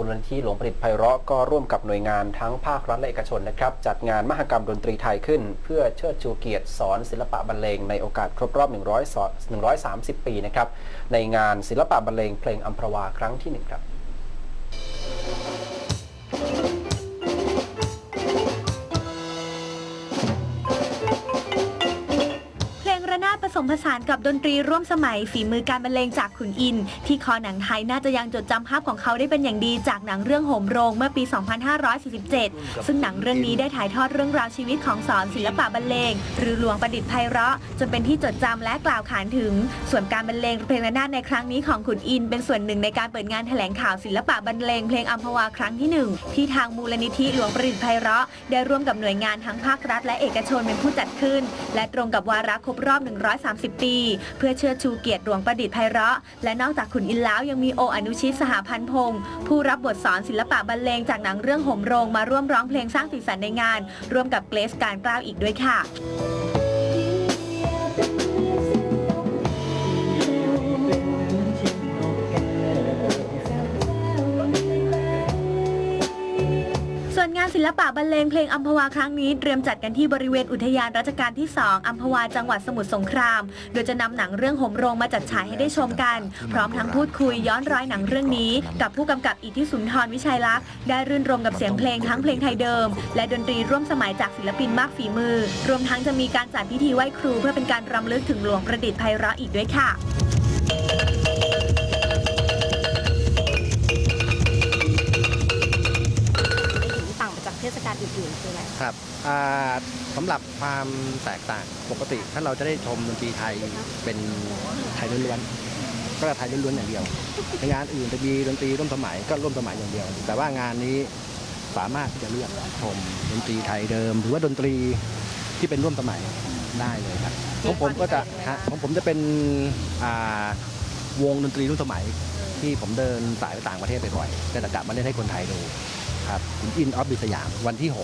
มูลนิธิหลวงผลิตไพเราะก็ร่วมกับหน่วยงานทั้งภาครัฐและเอกชนนะครับ จัดงานมหกรรมดนตรีไทยขึ้น เพื่อเชิดชูเกียรติสอนศิลปะบรรเลงในโอกาสครบรอบ 100 130 ปีนะครับในงานศิลปะบรรเลงเพลงอัมพรวาครั้งที่หนึ่งครับ มผสานกับดนตรีร่วมสมัยฝีมือการบรรเลงจากขุนอิน ที่คอหนังไทยน่าจะยังจดจำภาพของเขาได้เป็นอย่างดีจากหนังเรื่องโหมโรงเมื่อปี 2547 ซึ่งหนังเรื่องนี้ได้ถ่ายทอดเรื่องราวชีวิตของสอนศิลปะบรรเลง หรือหลวงประดิษฐ์ไพเราะจนเป็นที่จดจำและกล่าวขานถึง ส่วนการบรรเลงเพลงระนาดในครั้งนี้ของขุนอิน เป็นส่วนหนึ่งในการเปิดงานแถลงข่าวศิลปะบรรเลงเพลงอัมพวาครั้งที่หนึ่งที่ทางมูลนิธิหลวงประดิษฐ์ไพเราะได้ร่วมกับหน่วยงานทั้งภาครัฐและเอกชนเป็นผู้จัดขึ้น และตรงกับวาระครบรอบ30 ปี เพื่อเชิดชูเกียรติหลวงประดิษฐ์ไพเราะ และนอกจากขุนอินแล้วยังมีโออนุชิตสหพันธ์พงศ์ผู้รับบทสอนศิลปะบรรเลงจากหนังเรื่องห่มโรงมาร่วมร้องเพลงสร้างสีสันในงาน ร่วมกับเกรซการกล้าวอีกด้วยค่ะ ศิลปะบรรเลงเพลงอัมพวาครั้งนี้เตรียมจัดกันที่บริเวณอุทยานรัชกาลที่ 2อัมพวาจังหวัดสมุทรสงคราม โดยจะนำหนังเรื่องโหมโรงมาจัดฉายให้ได้ชมกัน พร้อมทั้งพูดคุยย้อนรอยหนังเรื่องนี้ กับผู้กำกับอิทธิสุนทรวิชัยลักษณ์ได้รื่นรมกับเสียงเพลงทั้งเพลงไทยเดิม และดนตรีร่วมสมัยจากศิลปินมากฝีมือ รวมทั้งจะมีการจัดพิธีไหว้ครู เพื่อเป็นการรำลึกถึงหลวงประดิษฐ์ไพเราะอีกด้วยค่ะ ครับสำหรับความแตกต่างปกติ ถ้าเราจะได้ชมดนตรีไทยเป็นไทยล้วนๆก็จะไทยล้วนๆอย่างเดียวในงานอื่นจะมีดนตรีร่วมสมัยก็ร่วมสมัยอย่างเดียว แต่ว่างานนี้สามารถที่จะเลือกชมดนตรีไทยเดิม หรือว่าดนตรีที่เป็นร่วมสมัยได้เลยครับของผมก็จะฮะของผมจะเป็นวงดนตรีร่วมสมัย ที่ผมเดินสายไปต่างประเทศไปบ่อยก็จะกลับมาเล่นให้คนไทยดูครับอินออฟบิสยามวันที่ 6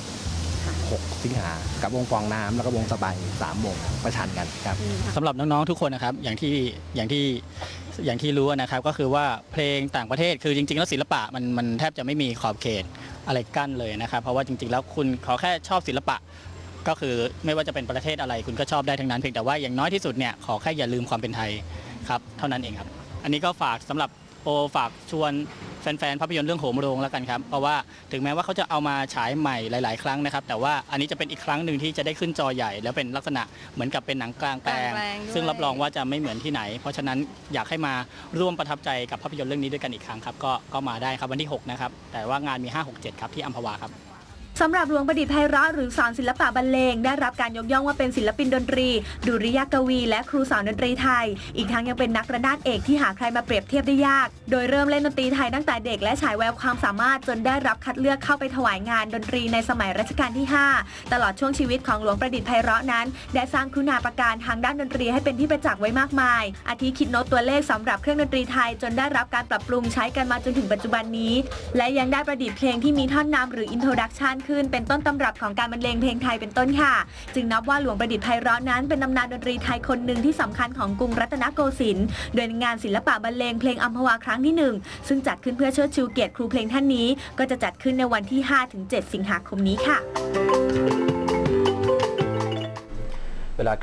6 สิงหา กับวงฟองน้ำแล้วก็วงสบายสามวงประชันกันครับ สำหรับน้องๆทุกคนนะครับอย่างที่อย่างที่อย่างที่รู้นะครับก็คือว่าเพลงต่างประเทศคือจริง ๆ แล้วศิลปะมันมันแทบจะไม่มีขอบเขตอะไรกั้นเลยนะครับ เพราะว่าจริง ๆ แล้วคุณขอแค่ชอบศิลปะ ก็คือไม่ว่าจะเป็นประเทศอะไรคุณก็ชอบได้ทั้งนั้นเพียงแต่ว่าอย่างน้อยที่สุดเนี่ยขอแค่อย่าลืมความเป็นไทยครับเท่านั้นเองครับ อันนี้ก็ฝากสำหรับ โอฝากชวนแฟนๆภาพยนตร์เรื่องโหมโรงแล้วกันครับ เพราะว่าถึงแม้ว่าเขาจะเอามาฉายใหม่หลาย ๆ ครั้งนะครับ แต่ว่าอันนี้จะเป็นอีกครั้งหนึ่งที่จะได้ขึ้นจอใหญ่ แล้วเป็นลักษณะเหมือนกับเป็นหนังกลางแปลง กลางแปลงด้วย ซึ่งรับรองว่าจะไม่เหมือนที่ไหน เพราะฉะนั้นอยากให้มาร่วมประทับใจกับภาพยนตร์เรื่องนี้ด้วยกันอีกครั้งครับ ก็ก็มาได้ครับวันที่ 6 นะครับ แต่ว่างานมี 5 6 7 ครับที่อัมพวาครับ สำหรับหลวงประดิษฐ์ไพเราะหรือสอนศิลปะบรรเลง ได้รับการยกย่องว่าเป็นศิลปินดนตรี ดุริยากวี และครูสอนดนตรีไทย อีกทั้งยังเป็นนักระนาดเอกที่หาใครมาเปรียบเทียบได้ยาก โดยเริ่มเล่นดนตรีไทยตั้งแต่เด็กและฉายแววความสามารถจนได้รับคัดเลือกเข้าไปถวายงานดนตรีในสมัยรัชกาลที่ 5 ตลอดช่วงชีวิตของหลวงประดิษฐ์ไพเราะนั้น ได้สร้างคุณาประการทางด้านดนตรีให้เป็นที่ประจักษ์ไว้มากมาย อาทิคิดโน้ตตัวเลขสำหรับเครื่องดนตรีไทย จนได้รับการปรับปรุงใช้กันมาจนถึงปัจจุบันนี้ และยังได้ประดิษฐ์เพลงที่มีท่อนนำหรืออินโทรดักชันขึ้นเป็นต้นตำรับของการบรรเลงเพลงไทยเป็นต้นค่ะ จึงนับว่าหลวงประดิษฐ์ไพเราะนั้นเป็นตำนานดนตรีไทยคนหนึ่งที่สำคัญของกรุงรัตนโกสินทร์โดยงานศิลปะบรรเลงเพลงอัมพวาครั้งที่หนึ่งซึ่งจัดขึ้นเพื่อเชิดชูเกียรติครูเพลงท่านนี้ ก็จะจัดขึ้นในวันที่ 5-7 สิงหาคมนี้ค่ะ เวลา